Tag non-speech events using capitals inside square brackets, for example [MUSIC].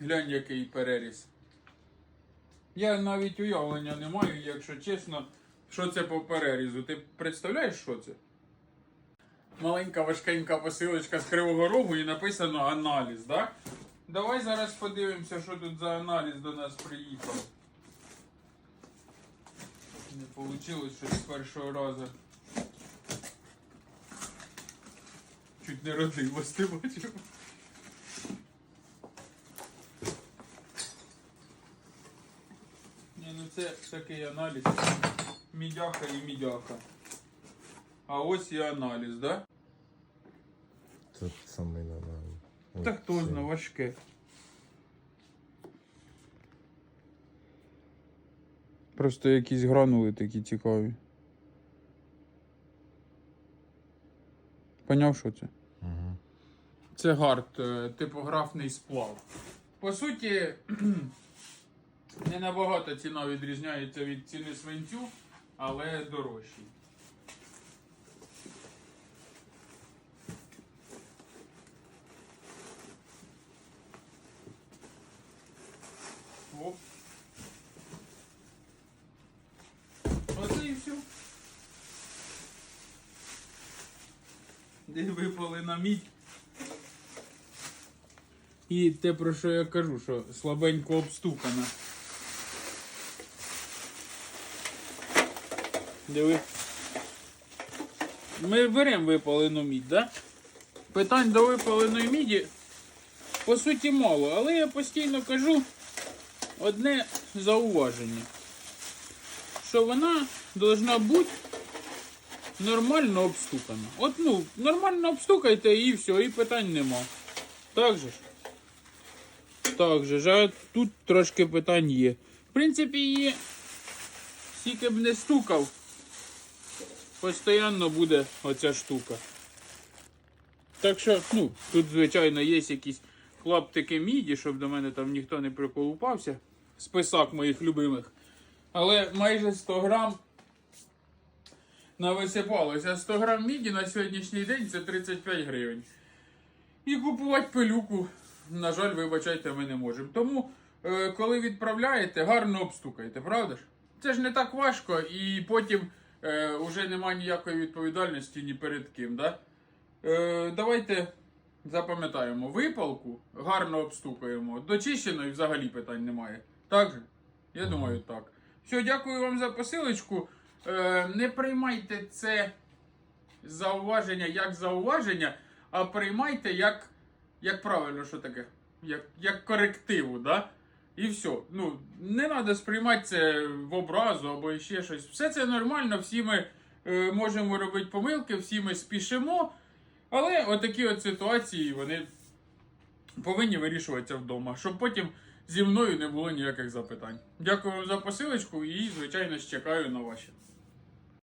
Глянь, який переріз. Я навіть уявлення не маю, якщо чесно, що це по перерізу. Ти представляєш, що це? Маленька важкенька посилочка з Кривого Рогу і написано аналіз, так? Давай зараз подивимося, що тут за аналіз до нас приїхав. Не вийшло щось з першого разу. Чуть не родилось, ти бачив. Ну це такий аналіз. Мідяха і мідяха. А ось і аналіз, да? Це самий нормальний. Ой, Та хто знає, важке. Просто якісь гранули такі цікаві. Поняв, що це? Мгм. Це гард, е, типографний сплав. По суті, [CLEARS THROAT] не набагато ціна відрізняється від ціни свинцю, але дорожчий. Оце і все. Де випали на мідь. І те, про що я кажу, що слабенько обстукана. Диви. Ми беремо випалену мідь, да? Питань до випаленої міді по суті мало, але я постійно кажу одне зауваження. Що вона должна бути нормально обстукана. От ну, нормально обстукайте і все, і питань нема. Так же ж? Так же ж, а тут трошки питань є. В принципі, її скільки б не стукав, постійно буде оця штука. Так що, ну, тут, звичайно, є якісь клаптики міді, щоб до мене там ніхто не приколупався. Список моїх любимих. Але майже 100 грам нависипалося. 100 грам міді на сьогоднішній день це 35 гривень. І купувати пилюку, на жаль, вибачайте, ми не можемо. Тому, е, коли відправляєте, гарно обстукайте, правда ж? Це ж не так важко, і потім е, уже немає ніякої відповідальності ні перед ким. Да? Е, давайте запам'ятаємо, випалку гарно обстукаємо. Дочищеної взагалі питань немає. Так же? Я думаю, так. Все, дякую вам за посилочку. Е, не приймайте це зауваження як зауваження, а приймайте як, як правильно, що таке? Як, як корективу, да? І все. Ну, не треба сприймати це в образу або ще щось. Все це нормально, всі ми е, можемо робити помилки, всі ми спішимо. Але отакі от ситуації вони повинні вирішуватися вдома, щоб потім зі мною не було ніяких запитань. Дякую вам за посилочку і, звичайно, чекаю на ваші.